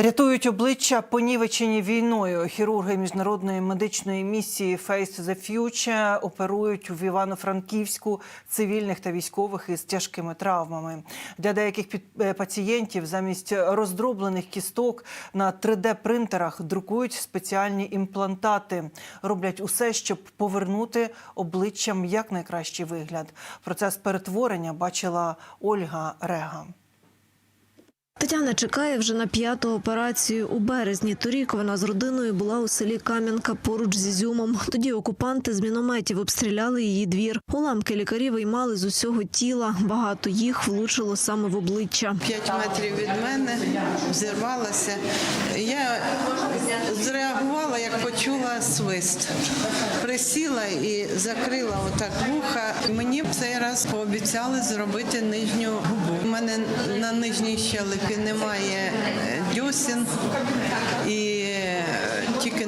Рятують обличчя понівечені війною. Хірурги міжнародної медичної місії Face the Future оперують в Івано-Франківську цивільних та військових із тяжкими травмами. Для деяких е, пацієнтів замість роздроблених кісток на 3D-принтерах друкують спеціальні імплантати. Роблять усе, щоб повернути обличчям якнайкращий вигляд. Процес перетворення бачила Ольга Рега. Тетяна чекає вже на п'яту операцію у березні. Торік вона з родиною була у селі Кам'янка поруч з Ізюмом. Тоді окупанти з мінометів обстріляли її двір. Уламки лікарі виймали з усього тіла. Багато їх влучило саме в обличчя. П'ять метрів від мене зірвалася. Я зреагувала, як почула свист. Присіла і закрила отак вуха. Мені в цей раз пообіцяли зробити нижню губу. У мене на нижній щелепі немає дюсін. і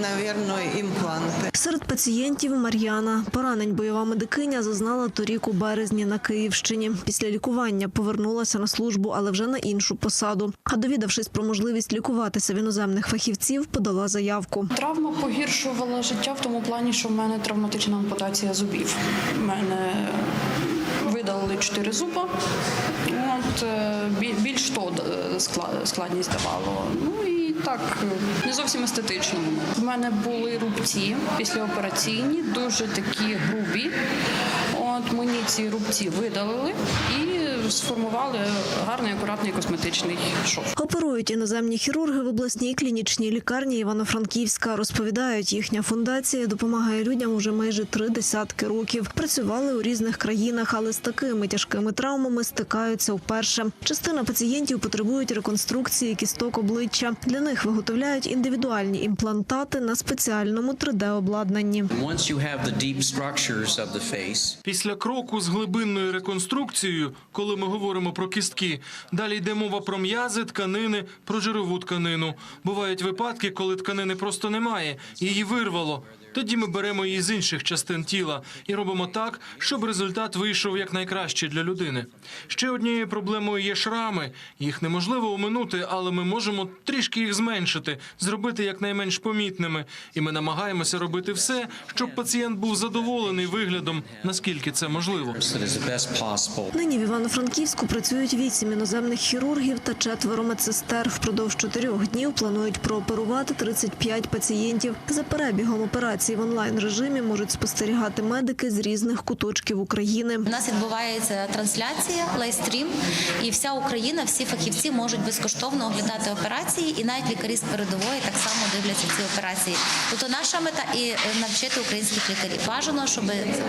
навірно, імпланти. Серед пацієнтів Мар'яна. Поранень бойова медикиня зазнала торік у березні на Київщині. Після лікування повернулася на службу, але вже на іншу посаду. А довідавшись про можливість лікуватися в іноземних фахівців, подала заявку. Травма погіршувала життя в тому плані, що в мене травматична ампутація зубів. У мене видалили чотири зуба. От, е, більш то е, скла- складність давало. Ну так, не зовсім естетично. У мене були рубці післяопераційні, дуже такі грубі. От мені ці рубці видалили і сформували гарний акуратний косметичний шов. Оперують іноземні хірурги в обласній клінічній лікарні Івано-Франківська. Розповідають, їхня фундація допомагає людям уже майже три десятки років. Працювали у різних країнах, але з такими тяжкими травмами стикаються вперше. Частина пацієнтів потребують реконструкції кісток обличчя. Для них виготовляють індивідуальні імплантати на спеціальному 3D-обладнанні. Once you have the deep structures of the face, Після кроку з глибинною реконструкцією, коли ми говоримо про кістки, далі йде мова про м'язи, тканини, про жирову тканину. Бувають випадки, коли тканини просто немає, її вирвало. Тоді ми беремо її з інших частин тіла і робимо так, щоб результат вийшов якнайкраще для людини. Ще однією проблемою є шрами. Їх неможливо оминути, але ми можемо трішки їх зменшити, зробити якнайменш помітними. І ми намагаємося робити все, щоб пацієнт був задоволений виглядом, наскільки це можливо. Нині в Івано-Франківську працюють вісім іноземних хірургів та четверо медсестер. Впродовж чотирьох днів планують прооперувати 35 пацієнтів. За перебігом операції в онлайн режимі можуть спостерігати медики з різних куточків України. У нас відбувається трансляція, лайстрім, і вся Україна, всі фахівці можуть безкоштовно оглядати операції, і навіть лікарі з передової так само дивляться ці операції. Тобто наша мета і е, навчити українських лікарів. Бажано, щоб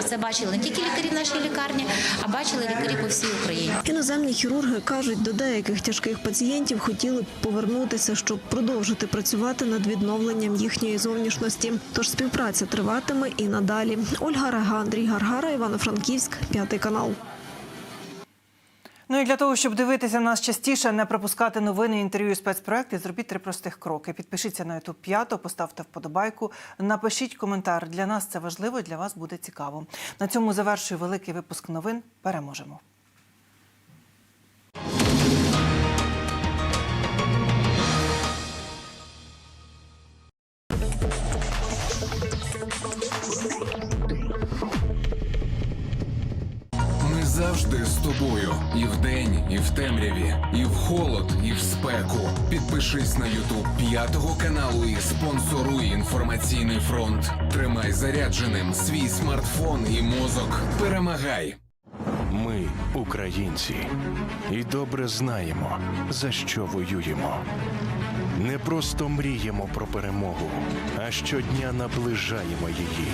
це бачили не тільки лікарі в нашій лікарні, а бачили лікарі по всій Україні. Іноземні хірурги кажуть, до деяких тяжких пацієнтів хотіли б повернутися, щоб продовжити працювати над відновленням їхньої зовнішності. Тож співпраця триватиме і надалі. Ольга Рега, Андрій Гаргара, Івано-Франківськ, п'ятий канал. Ну і для того, щоб дивитися нас частіше, не пропускати новини, інтерв'ю, спецпроекти, зробіть три простих кроки. Підпишіться на YouTube п'ято, поставте вподобайку, напишіть коментар. Для нас це важливо, для вас буде цікаво. На цьому завершую великий випуск новин. Переможемо. Завжди з тобою. І вдень, і в темряві, і в холод, і в спеку. Підпишись на Ютуб п'ятого каналу і спонсоруй інформаційний фронт. Тримай зарядженим свій смартфон і мозок. Перемагай! Ми, українці, і добре знаємо, за що воюємо. Не просто мріємо про перемогу, а щодня наближаємо її.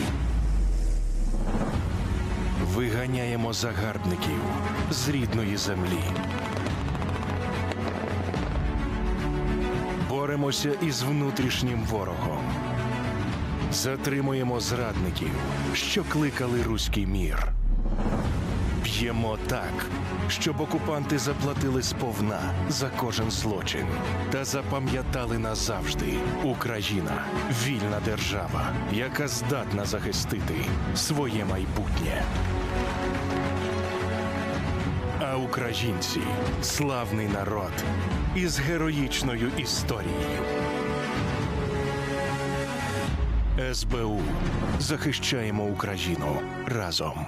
Виганяємо загарбників з рідної землі. Боремося із внутрішнім ворогом. Затримуємо зрадників, що кликали руський мір. Б'ємо так, щоб окупанти заплатили сповна за кожен злочин та запам'ятали назавжди Україна вільна держава, яка здатна захистити своє майбутнє. Українці славний народ із героїчною історією. СБУ захищаємо Україну разом.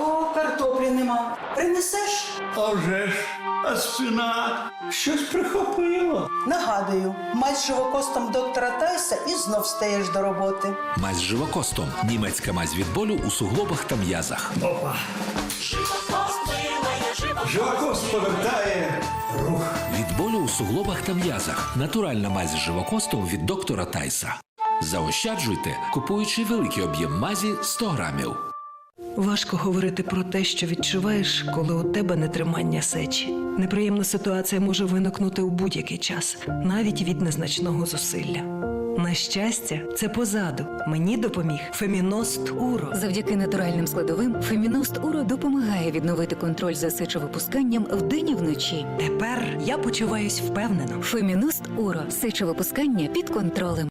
О, картоплі нема. Принесеш? А вже ж, а спина щось прихопило. Нагадую, мать живокостом доктора Тайса і знов стаєш до роботи. Мазь з живокостом. Німецька мазь від болю у суглобах та м'язах. Опа. Живокост повертає рух. Від болю у суглобах та м'язах. Натуральна мазь з живокостом від доктора Тайса. Заощаджуйте, купуючи великий об'єм мазі 100 грамів. Важко говорити про те, що відчуваєш, коли у тебе нетримання сечі. Неприємна ситуація може виникнути у будь-який час, навіть від незначного зусилля. На щастя, це позаду. Мені допоміг Феміност Уро. Завдяки натуральним складовим Феміност Уро допомагає відновити контроль за сечовипусканням вдень і вночі. Тепер я почуваюсь впевнено. Феміност Уро сечовипускання під контролем.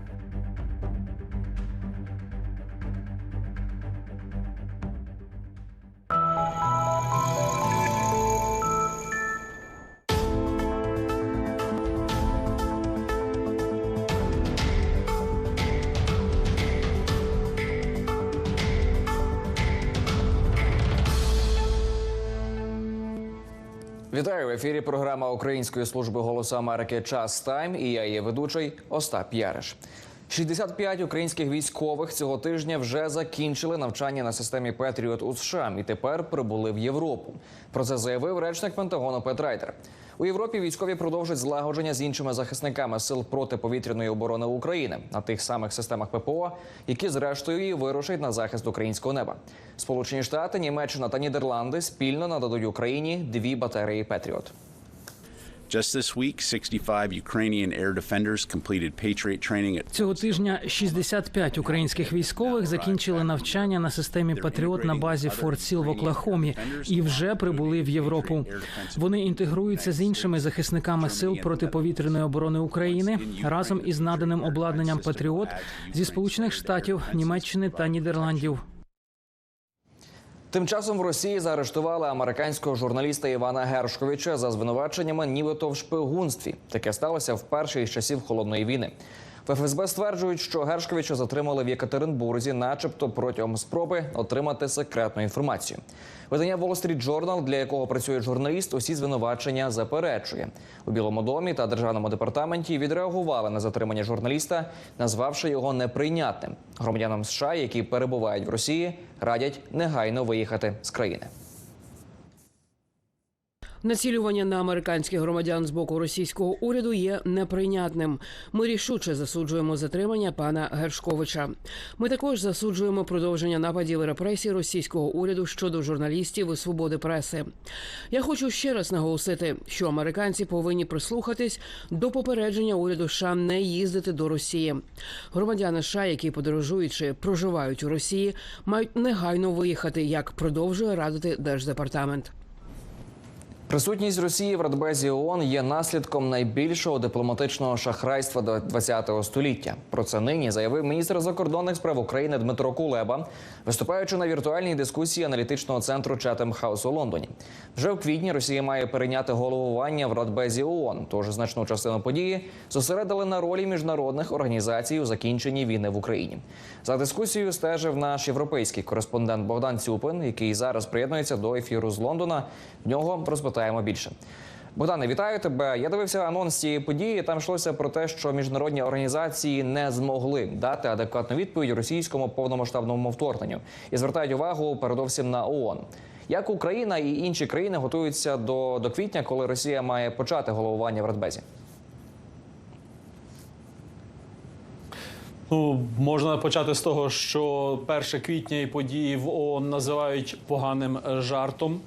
Вітаю в ефірі. Програма Української служби голосу Америки Час Тайм. І я є ведучий Остап Яриш. 65 українських військових цього тижня вже закінчили навчання на системі Петріот у США і тепер прибули в Європу. Про це заявив речник Пентагону Пет Райдер. У Європі військові продовжать злагодження з іншими захисниками сил протиповітряної оборони України на тих самих системах ППО, які зрештою і вирушать на захист українського неба. Сполучені Штати, Німеччина та Нідерланди спільно нададуть Україні дві батареї Петріот. Just this week, 65 Ukrainian air defenders completed Patriot training Цього тижня 65 українських військових закінчили навчання на системі Патріот на базі Форт Сіл в Оклахомі і вже прибули в Європу. Вони інтегруються з іншими захисниками сил протиповітряної оборони України разом із наданим обладнанням Патріот зі Сполучених Штатів, Німеччини та Нідерландів. Тим часом в Росії заарештували американського журналіста Івана Гершковича за звинуваченнями, нібито в шпигунстві. Таке сталося вперше із часів холодної війни. ФСБ стверджують, що Гершковича затримали в Єкатеринбурзі, начебто протягом спроби отримати секретну інформацію. Видання Wall Street Journal, для якого працює журналіст, усі звинувачення заперечує у Білому домі та державному департаменті. Відреагували на затримання журналіста, назвавши його неприйнятним. Громадянам США, які перебувають в Росії, радять негайно виїхати з країни. Націлювання на американських громадян з боку російського уряду є неприйнятним. Ми рішуче засуджуємо затримання пана Гершковича. Ми також засуджуємо продовження нападів і репресій російського уряду щодо журналістів і свободи преси. Я хочу ще раз наголосити, що американці повинні прислухатись до попередження уряду США не їздити до Росії. Громадяни США, які подорожують чи проживають у Росії, мають негайно виїхати, як продовжує радити держдепартамент. Присутність Росії в Радбезі ООН є наслідком найбільшого дипломатичного шахрайства ХХ століття. Про це нині заявив міністр закордонних справ України Дмитро Кулеба, виступаючи на віртуальній дискусії аналітичного центру Chatham House у Лондоні. Вже в квітні Росія має перейняти головування в Радбезі ООН, тож значну частину події зосередили на ролі міжнародних організацій у закінченні війни в Україні. За дискусією стежив наш європейський кореспондент Богдан Цюпин, який зараз приєднується до ефіру з Лондона. В нього розпитаємо більше. Богдане, вітаю тебе. Я дивився анонс цієї події. Там йшлося про те, що міжнародні організації не змогли дати адекватну відповідь російському повномасштабному вторгненню і звертають увагу передовсім на ООН. Як Україна і інші країни готуються до, до квітня, коли Росія має почати головування в Радбезі? Ну, можна почати з того, що 1 квітня і події в ООН називають поганим жартом.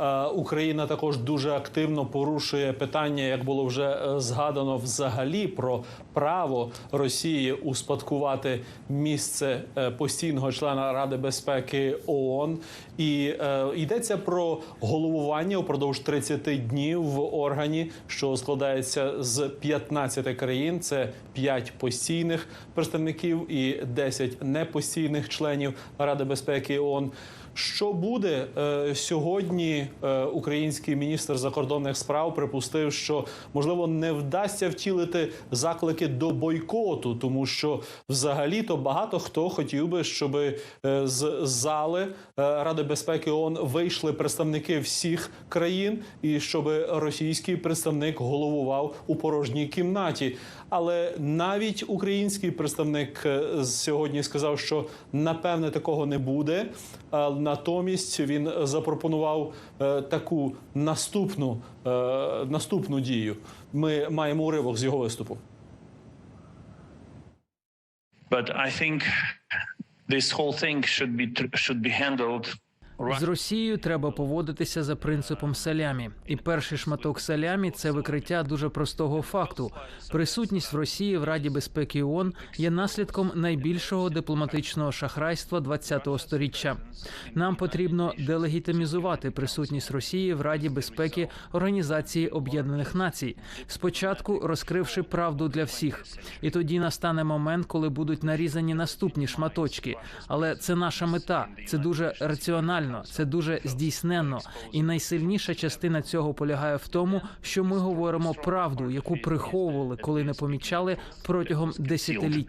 Е, Україна також дуже активно порушує питання, як було вже е, згадано, взагалі про право Росії успадкувати місце е, постійного члена Ради безпеки ООН. І е, йдеться про головування упродовж 30 днів в органі, що складається з 15 країн. Це 5 постійних представників і 10 непостійних членів Ради безпеки ООН. Що буде е, сьогодні? Е, український міністр закордонних справ припустив, що можливо не вдасться втілити заклики до бойкоту, тому що взагалі-то багато хто хотів би, щоб е, з зали е, Ради безпеки ООН вийшли представники всіх країн, і щоб російський представник головував у порожній кімнаті. Але навіть український представник сьогодні сказав, що напевне такого не буде. Натомість він запропонував таку наступну, е, наступну дію. Ми маємо уривок з його виступу. But I think this whole thing should be should be handled З Росією треба поводитися за принципом салямі. І перший шматок салямі це викриття дуже простого факту. Присутність в Росії в Раді безпеки ООН є наслідком найбільшого дипломатичного шахрайства ХХ століття. Нам потрібно делегітимізувати присутність Росії в Раді безпеки Організації Об'єднаних Націй, спочатку розкривши правду для всіх. І тоді настане момент, коли будуть нарізані наступні шматочки. Але це наша мета. Це дуже раціонально, це дуже здійсненно. І найсильніша частина цього полягає в тому, що ми говоримо правду, яку приховували, коли не помічали протягом десятиліть.